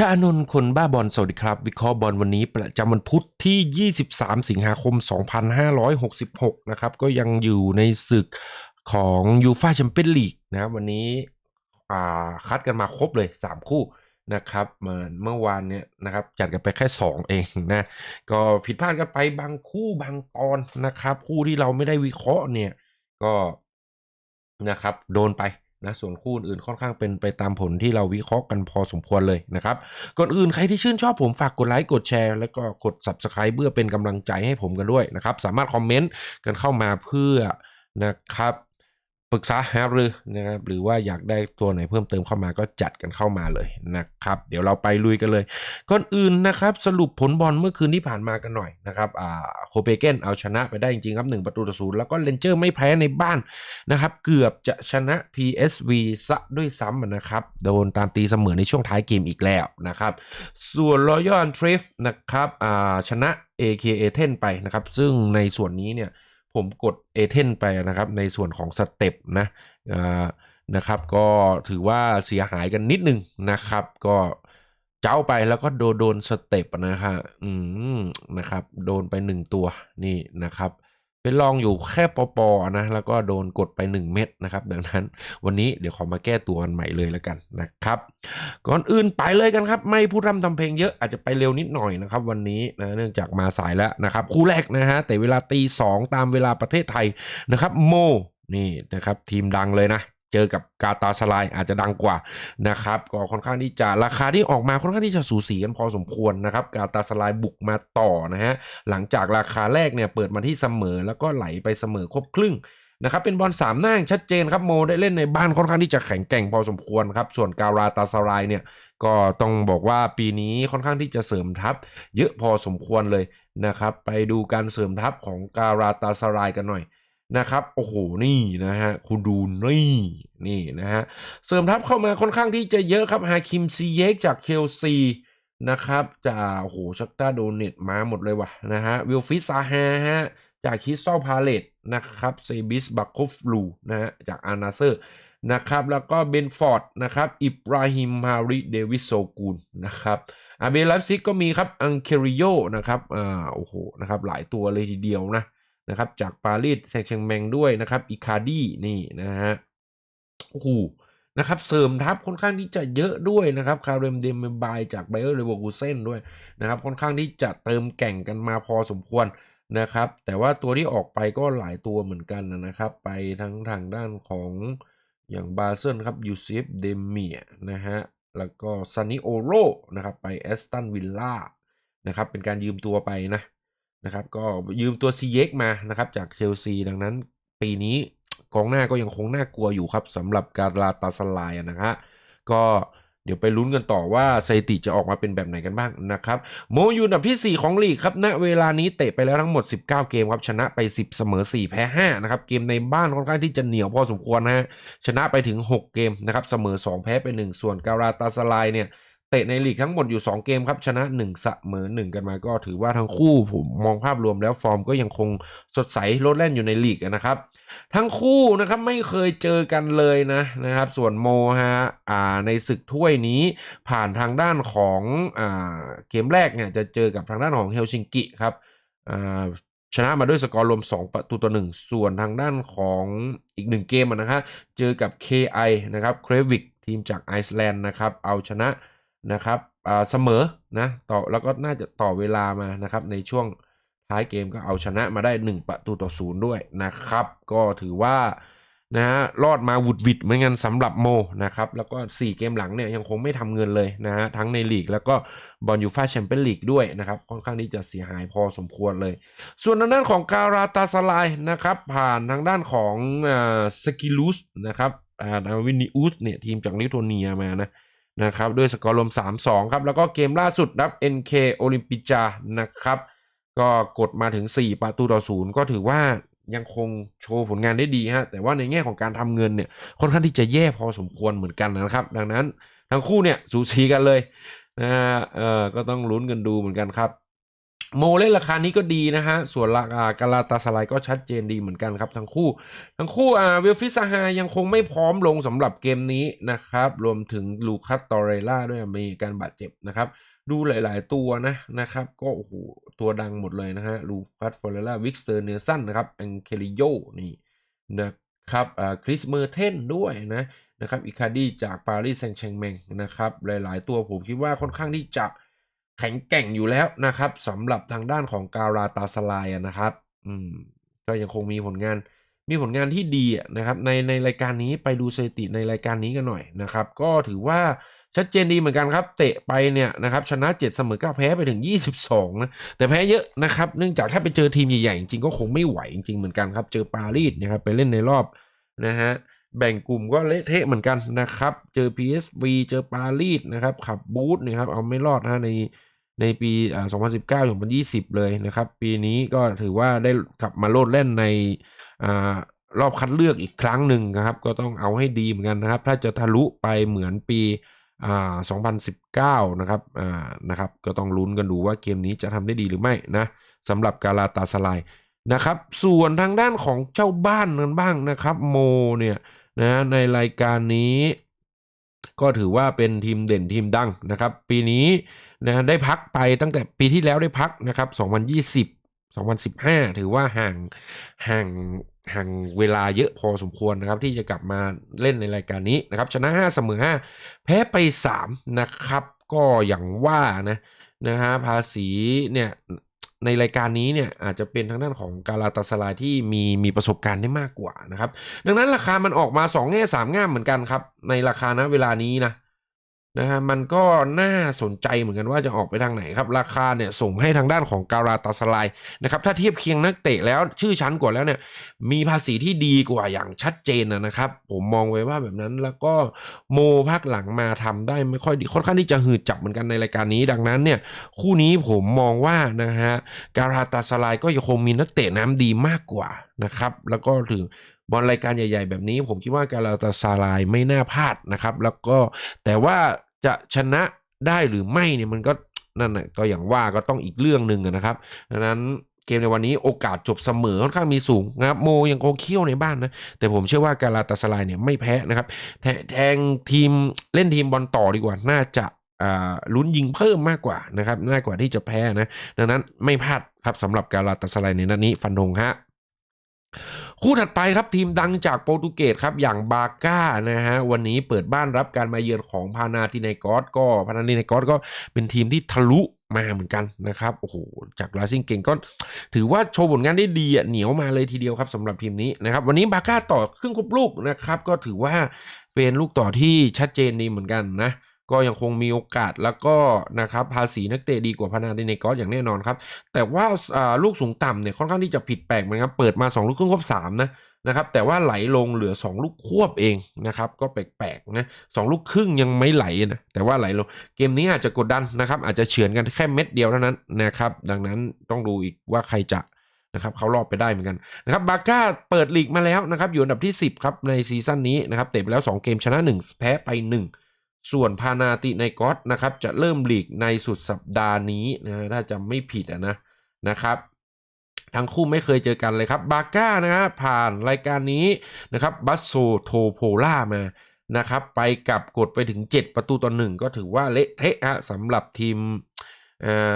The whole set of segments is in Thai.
ชาอนนท์คนบ้าบอลสวัสดีครับ วิเคราะห์บอลวันนี้ประจำวันพุธที่ 23 สิงหาคม 2566 นะครับ ก็ยังอยู่ในศึกของยูฟาแชมเปี้ยนลีกนะวันนี้คัดกันมาครบเลย 3 คู่นะครับเหมือนเมื่อวานเนี่ยนะครับจัดกันไปแค่ 2 เองนะก็ผิดพลาดกันไปบางคู่บางตอนนะครับ คู่ที่เราไม่ได้วิเคราะห์เนี่ยก็นะครับโดนไป นะส่วนคู่อื่นค่อนข้างเป็นไปตามผลที่เราวิเคราะห์กันพอสมควรเลยนะครับ ก่อนอื่นใครที่ชื่นชอบผมฝากกดไลค์กดแชร์แล้วก็กด Subscribe เพื่อเป็นกำลังใจให้ผมกันด้วยนะครับ สามารถคอมเมนต์กันเข้ามาเพื่อนะครับ ปรึกษาหารือนะครับหรือว่าอยากได้ตัวไหนเพิ่มเติมเข้ามาก็จัดกันเข้ามาเลยนะครับ เดี๋ยวเราไปลุยกันเลย ก่อนอื่นนะครับ สรุปผลบอลเมื่อคืนที่ผ่านมากันหน่อยนะครับอ่าโคเปเกนเอาชนะไปได้จริงๆครับ1ประตูต่อศูนย์แล้วก็เลนเจอร์ไม่แพ้ในบ้านนะครับ เกือบจะชนะ PSV ซะด้วยซ้ำนะครับ โดนตามตีเสมอในช่วงท้ายเกมอีกแล้วนะครับ ส่วน Royal t r i f นะครับอ่าชนะ AKA 10ไปนะครับ ซึ่งในส่วนนี้เนี่ย ผมกดเอเทนไปนะครับในส่วนของสเต็ปนะนะครับก็ถือว่าเสียหายกันนิดนึงนะครับ ก็เจ้าไปแล้วก็โดนโดนสเต็ปนะครับอืมนะครับ โดนไปหนึ่งตัวนี่นะครับ เป็นรองอยู่แค่ปอปอนะแล้วก็โดนกดไป 1 เม็ดนะครับ ดังนั้นวันนี้เดี๋ยวขอมาแก้ตัวกันใหม่เลยแล้วกันนะครับ ก่อนอื่นไปเลยกันครับ ไม่พูดรำทำเพลงเยอะอาจจะไปเร็วนิดหน่อยนะครับ วันนี้นะเนื่องจากมาสายแล้วนะครับ คู่แรกนะฮะแต่เวลาตีสองตามเวลาประเทศไทยนะครับ โมนี่นะครับทีมดังเลยนะ เจอกับกาตาสลายอาจจะดังกว่านะครับก็ค่อนข้างที่จะราคาที่ออกมาค่อนข้างที่จะสูสีกันพอสมควรนะครับกาตาสลายบุกมาต่อนะฮะหลังจากราคาแรกเนี่ยเปิดมาที่เสมอแล้วก็ไหลไปเสมอครบครึ่งนะครับเป็นบอลสามหน้าอย่างชัดเจนครับโมได้เล่นในบ้านค่อนข้างที่จะแข็งแกร่งพอสมควรครับส่วนการาตาสลายเนี่ยก็ต้องบอกว่าปีนี้ค่อนข้างที่จะเสริมทัพ เยอะพอสมควรเลยนะครับไปดูการเสริมทัพของการาตาสลายกันหน่อย นะครับโอ้โหนี่นะฮะคุณดูนี่นี่นะฮะเสริมทัพเข้ามาค่อนข้างที่จะเยอะครับฮาคิมซีเยกจากเคลซีนะครับจากโอ้โหชักตาโดเนตมาหมดเลยว่ะนะฮะวิลฟิซาฮาฮะจากคิสซอลพาเลตนะครับเซบิสบักโคฟลูนะฮะจากอานาเซอร์นะครับแล้วก็เบนฟอร์ดนะครับอิบราฮิมฮาริเดวิสโซกูลนะครับอาเบลไลฟ์ซิกก็มีครับอังเคริโยนะครับอ่าโอ้โหนะครับหลายตัวเลยทีเดียวนะ นะครับจากปารีสแซงต์แชงแมงด้วยนะครับอิคาดี้นี่นะฮะโอ้โหนะครับเสริมทัพค่อนข้างที่จะเยอะด้วยนะครับคาร์เรมเดมบายจากไบเออร์เลเวอร์คูเซนด้วยนะครับค่อนข้างที่จะเติมแก่งกันมาพอสมควรนะครับแต่ว่าตัวที่ออกไปก็หลายตัวเหมือนกันนะครับ ไปทั้งทางด้านของอย่างบาเซนครับยูซิฟเดมเมียนะฮะแล้วก็ซันนิโอโรนะครับไปแอสตันวิลล่านะครับเป็นการยืมตัวไปนะ นะครับก็ยืมตัวซีเยกมานะครับจากเชลซีดังนั้นปีนี้กองหน้าก็ยังคงน่ากลัวอยู่ครับสำหรับการลาตาสลายนะฮะก็เดี๋ยวไปลุ้นกันต่อว่าสถิติจะออกมาเป็นแบบไหนกันบ้างนะครับโมยูอันดับที่ 4 ของลีกครับณเวลานี้เตะไปแล้วทั้งหมด 19 เกมครับชนะไป 10 เสมอ 4 แพ้5นะครับเกมในบ้านค่อนข้างที่จะเหนียวพอสมควรนะฮะชนะไปถึง 6 เกมนะครับเสมอ 2 แพ้ไป 1 ส่วนการาตาสลายเนี่ย เตะในลีกทั้งหมดอยู่ 2 เกมครับชนะ1เสมอ1กันมาก็ถือว่าทั้งคู่ผมมองภาพรวมแล้วฟอร์มก็ยังคงสดใสลดแล่นอยู่ในลีกนะครับ ทั้งคู่นะครับไม่เคยเจอกันเลยนะนะครับ ส่วนโมฮะอ่าในศึกถ้วยนี้ผ่านทางด้านของอ่าเกมแรกเนี่ยจะเจอกับทางด้านของเฮลซิงกิครับอ่าชนะมาด้วยสกอร์รวม 2 ประตูต่อ1ส่วนทางด้านของอีกหนึ่งเกมนะครับเจอกับ KI นะครับเครวิกทีมจากไอซ์แลนด์นะครับเอาชนะ นะครับเสมอนะต่อแล้วก็น่าจะต่อเวลามานะครับในช่วงท้ายเกมก็เอาชนะมาได้ 1 ประตูต่อศูนย์ด้วยนะครับ ก็ถือว่านะฮะรอดมาวุดวิดเหมือนกันสำหรับโมนะครับแล้วก็ 4 เกมหลังเนี่ยยังคงไม่ทำเงินเลยนะฮะทั้งในลีกแล้วก็บอลยูฟาแชมเปี้ยนลีกด้วยนะครับค่อนข้างที่จะเสียหายพอสมควรเลย ส่วนทางด้านของการาตาสลายนะครับผ่านทางด้านของสกิลูสนะครับอ่าวินิอุสเนี่ยทีมจากลิทัวเนียมานะ นะครับด้วยสกอร์รวม 3-2 ครับ แล้วก็เกมล่าสุดรับ NK โอลิมปิจานะครับ ก็กดมาถึง 4 ประตูต่อศูนย์ก็ถือว่ายังคงโชว์ผลงานได้ดีฮะแต่ว่าในแง่ของการทำเงินเนี่ยค่อนข้างที่จะแย่พอสมควรเหมือนกันนะครับ ดังนั้นทั้งคู่เนี่ยสูสีกันเลยนะฮะเออก็ต้องลุ้นกันดูเหมือนกันครับ โมเล่นราคานี้ก็ดีนะฮะ ส่วนาากาลาตาสไลก็ชัดเจนดีเหมือนกันครับทั้งคู่ ทั้งคู่อ่าวิลฟิสซาฮายังคงไม่พร้อมลงสำหรับเกมนี้นะครับ รวมถึงลูคัสตอเรล่าด้วยมีการบาดเจ็บนะครับ ดูหลายๆตัวนะนะครับ ก็โอ้โหตัวดังหมดเลยนะฮะ ลูคัสฟอเรล่าวิกสเตอร์เนอร์สันนะครับแองเคลิโยนี่นะครับอ่าคริสเมอร์เทนด้วยนะนะครับอิคาดีจากปารีสแซงต์แชงแมงนะครับหลายๆ ตัวผมคิดว่าค่อนข้างที่จะ แข็งแกร่งอยู่แล้วนะครับสำหรับทางด้านของการาตาสลายนะครับ อืมก็ยังคงมีผลงานมีผลงานที่ดีนะครับในในรายการนี้ไปดูสถิติในรายการนี้กันหน่อยนะครับ ก็ถือว่าชัดเจนดีเหมือนกันครับ เตะไปเนี่ยนะครับชนะ 7 เสมอ9แพ้ไปถึง 22นะแต่แพ้เยอะนะครับเนื่องจากถ้าไปเจอทีมใหญ่ๆจริงก็คงไม่ไหวจริงๆเหมือนกันครับ เจอปารีสนะครับไปเล่นในรอบนะฮะ แบ่งกลุ่มก็เละเทะเหมือนกันนะครับ เจอ PSV เจอปารีสนะครับ ขับบูธนะครับ เอาไม่รอดนะในในปีอ่า2019 2020 เลยนะครับ ปีนี้ก็ถือว่าได้กลับมาโลดเล่นในอรอบคัดเลือกอีกครั้งหนึ่งนะครับ ก็ต้องเอาให้ดีเหมือนกันนะครับ ถ้าจะทะลุไปเหมือนปีอ่า2019 นะครับอ่านะครับ ก็ต้องลุ้นกันดูว่าเกมนี้จะทำได้ดีหรือไม่นะสำหรับกาลาตาสลายนะครับ ส่วนทางด้านของเจ้าบ้านนั้นบ้างนะครับ โมเนี่ย นะในรายการนี้ ก็ถือว่าเป็นทีมเด่นทีมดังนะครับ ปีนี้นะได้พักไปตั้งแต่ปีที่แล้วได้พักนะครับ 2020 2015 ถือว่าห่างห่างห่างเวลาเยอะพอสมควรนะครับ ที่จะกลับมาเล่นในรายการนี้นะครับ ชนะ 5 เสมอ 5 แพ้ไป 3 นะครับ ก็อย่างว่านะนะฮะภาษีเนี่ย ในรายการนี้เนี่ยอาจจะเป็นทางด้านของกาลาตาสลายที่มีมีประสบการณ์ได้มากกว่านะครับ ดังนั้นราคามันออกมา2แง่3ง่ามเหมือนกันครับ ในราคาณเวลานี้นะ นะฮะมันก็น่าสนใจเหมือนกันว่าจะออกไปทางไหนครับ ราคาเนี่ยส่งให้ทางด้านของการาตาสลายนะครับถ้าเทียบเคียงนักเตะแล้วชื่อชั้นกว่าแล้วเนี่ยมีภาษีที่ดีกว่าอย่างชัดเจนนะครับ ผมมองไว้ว่าแบบนั้นแล้วก็โมภาคหลังมาทำได้ไม่ค่อยดีค่อนข้างที่จะหืดจับเหมือนกันในรายการนี้ ดังนั้นเนี่ยคู่นี้ผมมองว่านะฮะการาตาสลายก็ยังคงมีนักเตะน้ำดีมากกว่านะครับแล้วก็ถือ บอลรายการใหญ่ ๆ แบบนี้ ผมคิดว่าการาตาซาลายไม่น่าพลาดนะครับ แล้วก็แต่ว่าจะชนะได้หรือไม่เนี่ยมันก็นั่นนะก็อย่างว่าก็ต้องอีกเรื่องหนึ่งนะครับดังนั้นเกมในวันนี้โอกาสจบเสมอค่อนข้างมีสูงนะครับโมยังคงเขี้ยวในบ้านนะแต่ผมเชื่อว่าการาตาสลายเนี่ยไม่แพ้นะครับแทแทงทีมเล่นทีมบอลต่อดีกว่าน่าจะลุ้นยิงเพิ่มมากกว่านะครับน่ากว่าที่จะแพ้นะดังนั้นไม่พลาดครับสำหรับการาตาสลายในนัดนี้ฟันธงฮะ คู่ถัดไปครับทีมดังจากโปรตุเกสครับอย่างบาก้านะฮะวันนี้เปิดบ้านรับการมาเยือนของพานาตินกอสก็พานาตินกอสก็เป็นทีมที่ทะลุมาเหมือนกันนะครับโอ้โหจากลาซิงเก่งก็ถือว่าโชว์ผลงานได้ดีอะเหนียวมาเลยทีเดียวครับสำหรับทีมนี้นะครับวันนี้บาก้าต่อครึ่งครบลูกนะครับก็ถือว่าเป็นลูกต่อที่ชัดเจนดีเหมือนกันนะ ก็ยังคงมีโอกาสแล้วก็นะครับภาษีนักเตะดีกว่าพนาตินกอสอย่างแน่นอนครับ แต่ว่าลูกสูงต่ำเนี่ยค่อนข้างที่จะผิดแปลกเหมือนกันครับเปิดมา 2 ลูกครึ่งควบ3นะนะครับแต่ว่าไหลลงเหลือ 2 ลูกควบเองนะครับก็แปลกๆนะสลูกครึ่งยังไม่ไหลนะแต่ว่าไหลลงเกมนี้อาจจะกดดันนะครับอาจจะเฉือนกันแค่เม็ดเดียวเท่านั้นนะครับดังนั้นต้องดูอีกว่าใครจะนะครับเขารอบไปได้เหมือนกันนะครับบาก้าเปิดลีกมาแล้วนะครับอยู่อันดับที่ 10ครับในซีซั่นนี้นะครับเตะไปแล้ว 2 เกมชนะ 1 แพ้ไป 1 ส่วนพานาติในกอสนะครับจะเริ่มลีกในสุดสัปดาห์นี้นะถ้าจะไม่ผิดอะนะนะครับทั้งคู่ไม่เคยเจอกันเลยครับบาก้านะฮะผ่านรายการนี้นะครับบัสโซโทโพล่ามานะครับไปกับกดไปถึง 7 ประตูต่อหนึ่งก็ถือว่าเละเทะฮะสำหรับทีมอ่อ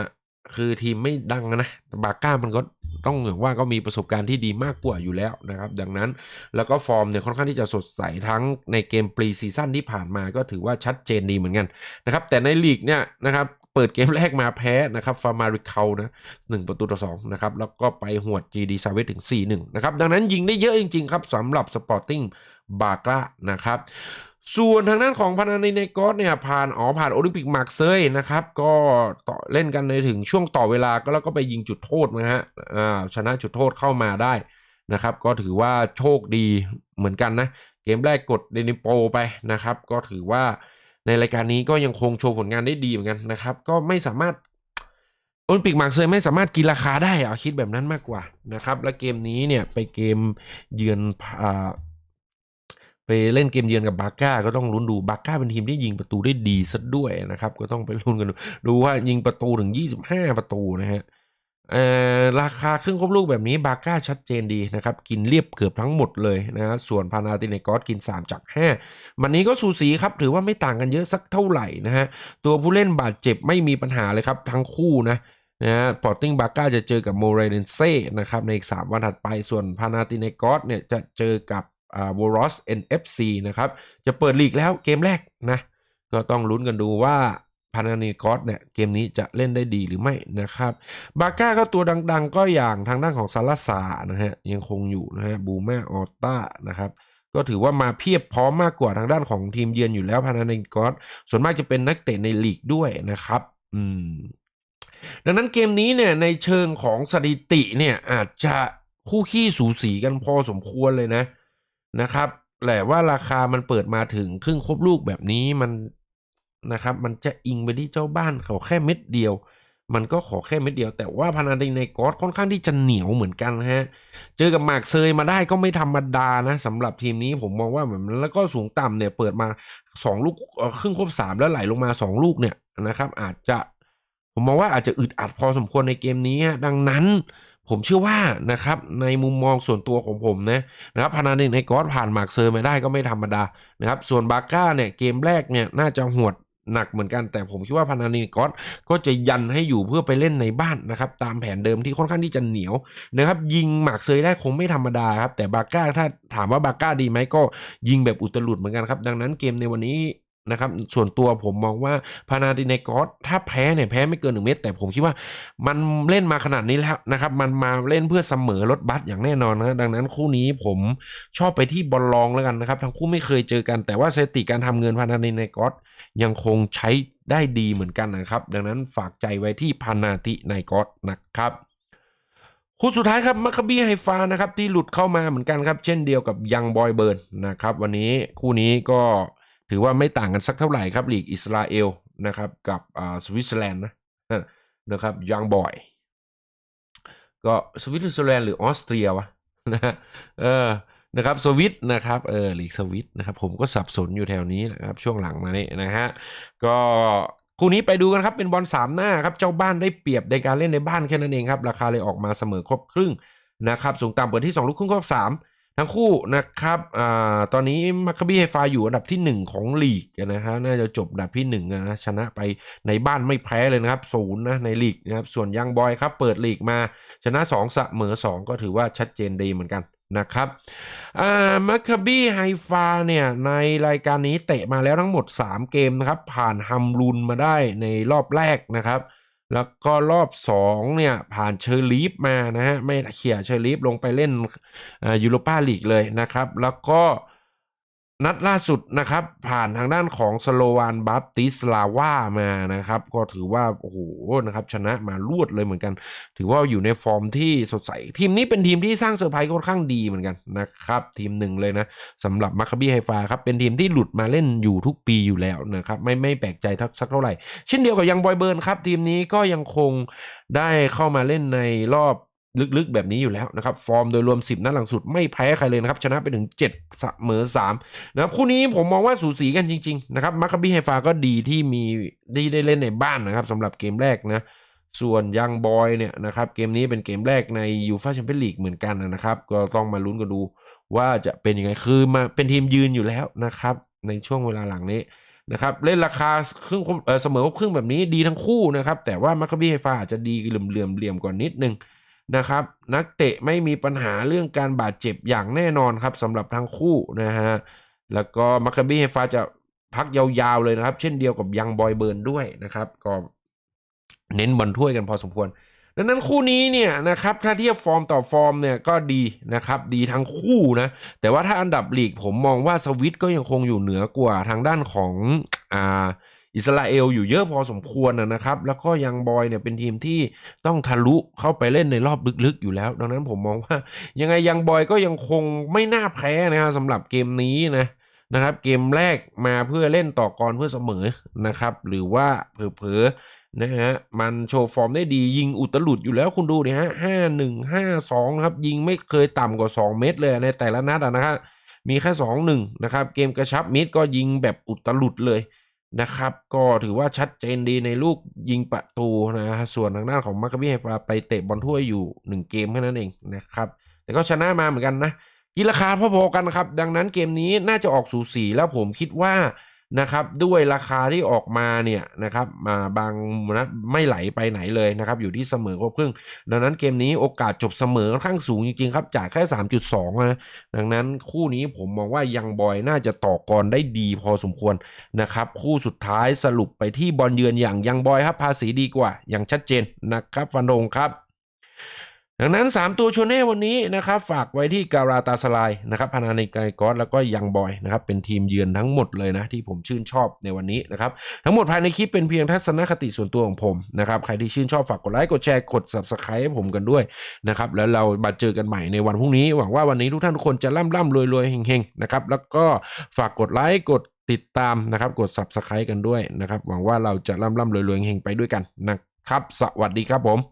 คือทีมไม่ดังนะบาก้ามันก็ ต้องอย่างว่าก็มีประสบการณ์ที่ดีมากกว่าอยู่แล้วนะครับ ดังนั้นแล้วก็ฟอร์มเนี่ยค่อนข้างที่จะสดใสทั้งในเกมปรีซีซั่นที่ผ่านมาก็ถือว่าชัดเจนดีเหมือนกันนะครับแต่ในลีกเนี่ยนะครับเปิดเกมแรกมาแพ้นะครับฟาร์มาริเคานะหนึ่งประตูต่อสองนะครับแล้วก็ไปหวด GD ซาเวถึง 4-1 นะครับ ดังนั้นยิงได้เยอะจริง ๆ ครับสำหรับสปอร์ติ้งบาก้านะครับ ส่วนทางด้านของพานานิเนกอสเนี่ยผ่านอ๋อผ่านโอลิมปิกมาร์กเซยนะครับก็ต่อเล่นกันในถึงช่วงต่อเวลาก็แล้วก็ไปยิงจุดโทษนะฮะอ่าชนะจุดโทษเข้ามาได้นะครับก็ถือว่าโชคดีเหมือนกันนะ เกมแรกกดเดนิโปไปนะครับ ก็ถือว่าในรายการนี้ก็ยังคงโชว์ผลงานได้ดีเหมือนกันนะครับ ก็ไม่สามารถโอลิมปิกมาร์กเซยไม่สามารถกินราคาได้อะคิดแบบนั้นมากกว่านะครับและเกมนี้เนี่ยไปเกมเยือนอ่า เล่นเกมเยือนกับบาก้าก็ต้องลุ้นดูบาก้าเป็นทีมที่ยิงประตูได้ดีซะด้วยนะครับ ก็ต้องไปลุ้นกันดูดูว่ายิงประตูถึง 25 ประตูนะฮะราคาครึ่งครบลูกแบบนี้บาก้าชัดเจนดีนะครับ กินเรียบเกือบทั้งหมดเลยนะฮะส่วนพานาติเนกอสกิน 3 จาก5มันนี้ก็สูสีครับ ถือว่าไม่ต่างกันเยอะสักเท่าไหร่นะฮะตัวผู้เล่นบาดเจ็บไม่มีปัญหาเลยครับ ทั้งคู่นะนะฮะปอร์ติ้งบาก้าจะเจอกับโมเรเนเซ่นะครับในอีก 3 วันถัดไปส่วนพานาติเนกอสเนี่ยจะเจอกับ อ่าวอรอส NFC นะครับ จะเปิดลีกแล้วเกมแรกนะ ก็ต้องลุ้นกันดูว่าพานานิกอสเนี่ยเกมนี้จะเล่นได้ดีหรือไม่นะครับบาก้าก็ตัวดังๆ ก็อย่างทางด้านของซาลาซานะฮะยังคงอยู่นะฮะบูมาออต้านะครับก็ถือว่ามาเพียบพร้อมมากกว่าทางด้านของทีมเยือนอยู่แล้วพานานิกอสส่วนมากจะเป็นนักเตะในลีกด้วยนะครับอืมดังนั้นเกมนี้เนี่ยในเชิงของสถิติเนี่ยอาจจะคู่ขี้สูสีกันพอสมควรเลยนะ นะครับแต่ว่าราคามันเปิดมาถึงครึ่งครบลูกแบบนี้มันนะครับ มันจะอิงไปที่เจ้าบ้านเขาแค่เม็ดเดียว มันก็ขอแค่เม็ดเดียว แต่ว่าพานาดิในกอสค่อนข้างที่จะเหนียวเหมือนกันฮะ เจอกับหมากเซยมาได้ก็ไม่ธรรมดานะสำหรับทีมนี้ผมมองว่าแบบแล้วก็สูงต่ำเนี่ย เปิดมาสองลูกครึ่งครบสามแล้วไหลลงมาสองลูกเนี่ยนะครับ อาจจะผมมองว่าอาจจะอึดอัดพอสมควรในเกมนี้ฮะดังนั้น ผมเชื่อว่านะครับในมุมมองส่วนตัวของผมนะนะครับพานาดิในกอสผ่านหมากเซอร์มาได้ก็ไม่ธรรมดานะครับส่วนบาก้าเนี่ยเกมแรกเนี่ยน่าจะหวดหนักเหมือนกันแต่ผมคิดว่าพานาดินกอสก็จะยันให้อยู่เพื่อไปเล่นในบ้านนะครับตามแผนเดิมที่ค่อนข้างที่จะเหนียวนะครับยิงหมากเซยได้คงไม่ธรรมดาครับแต่บาก้าถ้าถามว่าบาก้าดีไหมก็ยิงแบบอุตลุดเหมือนกันครับดังนั้นเกมในวันนี้ นะครับส่วนตัวผมมองว่าพานาดินกอสถ้าแพ้เนี่ยแพ้ไม่เกินหนึ่งเม็ดแต่ผมคิดว่ามันเล่นมาขนาดนี้แล้วนะครับ มันมาเล่นเพื่อเสมอรถบัสอย่างแน่นอนนะดังนั้นคู่นี้ผมชอบไปที่บอลลองแล้วกันนะครับทั้งคู่ไม่เคยเจอกันแต่ว่าสถิติการทำเงินพานาติในกอสยังคงใช้ได้ดีเหมือนกันนะครับ ดังนั้นฝากใจไว้ที่พานาติในกอสนะครับคู่สุดท้ายครับมัคคบีไฮฟานะครับที่หลุดเข้ามาเหมือนกันครับ เช่นเดียวกับยังบอยเบิร์นนะครับ วันนี้คู่นี้ก็ ถือว่าไม่ต่างกันสักเท่าไหร่ครับลีกอิสราเอลนะครับกับอ่าสวิตเซอร์แลนด์นะนะครับยังบอย ก็สวิตเซอร์แลนด์หรือออสเตรียวะนะฮะเออนะครับสวิตนะครับเออลีกสวิตนะครับผมก็สับสนอยู่แถวนี้นะครับช่วงหลังมานี่นะฮะก็คู่นี้ไปดูกันครับเป็นบอลสามหน้าครับเจ้าบ้านได้เปรียบในการเล่นในบ้านแค่นั้นเองครับราคาเลยออกมาเสมอครบครึ่งนะครับสูงต่ำเปิดที่ 2 ลูกครึ่งครบ3 ทั้งคู่นะครับอ่าตอนนี้มัคคาบีไฮฟาอยู่อันดับทีหนึ่1 ของลีกนะฮะน่าจะจบอันดับที่1นะชนะไปในบ้านไม่แพ้เลยนะครับศูนย์นะในลีกนะครับส่วนยังบอยครับเปิดลีกมาชนะ2เสมอ2 ก็ถือว่าชัดเจนดีเหมือนกันนะครับอ่ามัคคาบีไฮฟาเนี่ยในรายการนี้เตะมาแล้วทั้งหมด 3 เกมนะครับผ่านฮัมรุนมาได้ในรอบแรกนะครับ แล้วก็รอบ 2 เนี่ย ผ่านเชอร์ลีฟมานะฮะ ไม่เขี่ยเชอร์ลีฟลงไปเล่นยูโรปาลีกเลยนะครับ แล้วก็ นัดล่าสุดนะครับผ่านทางด้านของสโลวานบัฟติสลาวามานะครับ ก็ถือว่าโอ้โหนะครับชนะมารวดเลยเหมือนกัน ถือว่าอยู่ในฟอร์มที่สดใส ทีมนี้เป็นทีมที่สร้างเซอร์ไพรส์ค่อนข้างดีเหมือนกันนะครับทีมหนึ่งเลยนะสำหรับมัคคาบีไฮฟาครับเป็นทีมที่หลุดมาเล่นอยู่ทุกปีอยู่แล้วนะครับไม่ไม่แปลกใจทักสักเท่าไหร่ เช่นเดียวกับยังบอยเบิร์นครับทีมนี้ก็ยังคงได้เข้ามาเล่นในรอบ ลึกๆแบบนี้อยู่แล้วนะครับ ฟอร์มโดยรวม 10 นัดหลังสุดไม่แพ้ใครเลยนะครับ ชนะไปถึง7เสมอ3นะครับคู่นี้ผมมองว่าสูสีกันจริง ๆ นะครับมัคคาบีไฮฟาก็ดีที่มีได้ได้เล่นในบ้านนะครับสำหรับเกมแรกนะส่วนยังบอยเนี่ยนะครับเกมนี้เป็นเกมแรกในยูฟ่าแชมเปี้ยนลีกเหมือนกันนะครับ ก็ต้องมาลุ้นกันดูว่าจะเป็นยังไงคือมาเป็นทีมยืนอยู่แล้วนะครับ ในช่วงเวลาหลังนี้นะครับเล่นราคาครึ่งเสมอครึ่งแบบนี้ดีทั้งคู่นะครับ แต่ว่ามัคคาบีไฮฟาอาจจะดีเหลื่อมเหลื่อมเหลี่ยมกว่านิดนึง นะครับ นักเตะไม่มีปัญหาเรื่องการบาดเจ็บอย่างแน่นอนครับสำหรับทั้งคู่นะฮะแล้วก็มัคคาบีไฮฟาจะพักยาวๆเลยนะครับ เช่นเดียวกับยังบอยเบิร์นด้วยนะครับ ก็เน้นบอลถ้วยกันพอสมควร ดังนั้นคู่นี้เนี่ยนะครับถ้าเทียบฟอร์มต่อฟอร์มเนี่ยก็ดีนะครับ ดีทั้งคู่นะ แต่ว่าถ้าอันดับลีกผมมองว่าสวิตก็ยังคงอยู่เหนือกว่าทางด้านของอ่า อิสราเอลอยู่เยอะพอสมควรนะครับ แล้วก็ยังบอยเนี่ยเป็นทีมที่ต้องทะลุเข้าไปเล่นในรอบลึกๆอยู่แล้ว ดังนั้นผมมองว่า ยังไงยังบอยก็ยังคงไม่น่าแพ้นะครับสำหรับเกมนี้นะนะครับเกมแรกมาเพื่อเล่นต่อกรเพื่อเสมอนะครับ หรือว่าเผลอๆนะฮะมันโชว์ฟอร์มได้ดียิงอุตลุดอยู่แล้วคุณดูดิฮะห้าหนึ่งห้าสองครับ ยิงไม่เคยต่ำกว่า 2 เม็ดเลยในแต่ละนัดนะครับมีแค่2 1นะครับ เกมกระชับมิดก็ยิงแบบอุตลุดเลย นะครับ ก็ถือว่าชัดเจนดีในลูกยิงประตูนะฮะส่วนทางด้านของมาคาบิไฮฟาไปเตะบอลถ้วยอยู่ 1 เกมแค่นั้นเองนะครับ แต่ก็ชนะมาเหมือนกันนะกินราคาพอๆกันครับ ดังนั้นเกมนี้น่าจะออกสูสีแล้วผมคิดว่า นะครับด้วยราคาที่ออกมาเนี่ยนะครับมาบางนัดไม่ไหลไปไหนเลยนะครับอยู่ที่เสมอครบครึ่ง ดังนั้นเกมนี้โอกาสจบเสมอค่อนข้างสูงจริงๆครับจ่ายแค่ 3.2นะดังนั้นคู่นี้ผมมองว่ายังบอยน่าจะต่อกรได้ดีพอสมควรนะครับคู่สุดท้ายสรุปไปที่บอลเยือนอย่างยังบอยครับภาษีดีกว่าอย่างชัดเจนนะครับฟันธงครับ ดังนั้น 3 ตัวชนเน่วันนี้นะครับฝากไว้ที่การาตาสลายนะครับพานาในไกกอสแล้วก็ยังบอยนะครับเป็นทีมเยือนทั้งหมดเลยนะที่ผมชื่นชอบในวันนี้นะครับทั้งหมดภายในคลิปเป็นเพียงทัศนคติส่วนตัวของผมนะครับใครที่ชื่นชอบฝากกดไลค์กดแชร์กด subscribe ให้ผมกันด้วยนะครับแล้วเรามาเจอกันใหม่ในวันพรุ่งนี้ หวังว่าวันนี้ทุกท่านทุกคนจะร่ำร่ำรวยรวยเฮงๆนะครับแล้วก็ฝากกดไลค์กดติดตามนะครับกด subscribe กันด้วยนะครับหวังว่าเราจะร่ำร่ำรวยรวยเฮงไปด้วยกันนะครับสวัสดีครับผม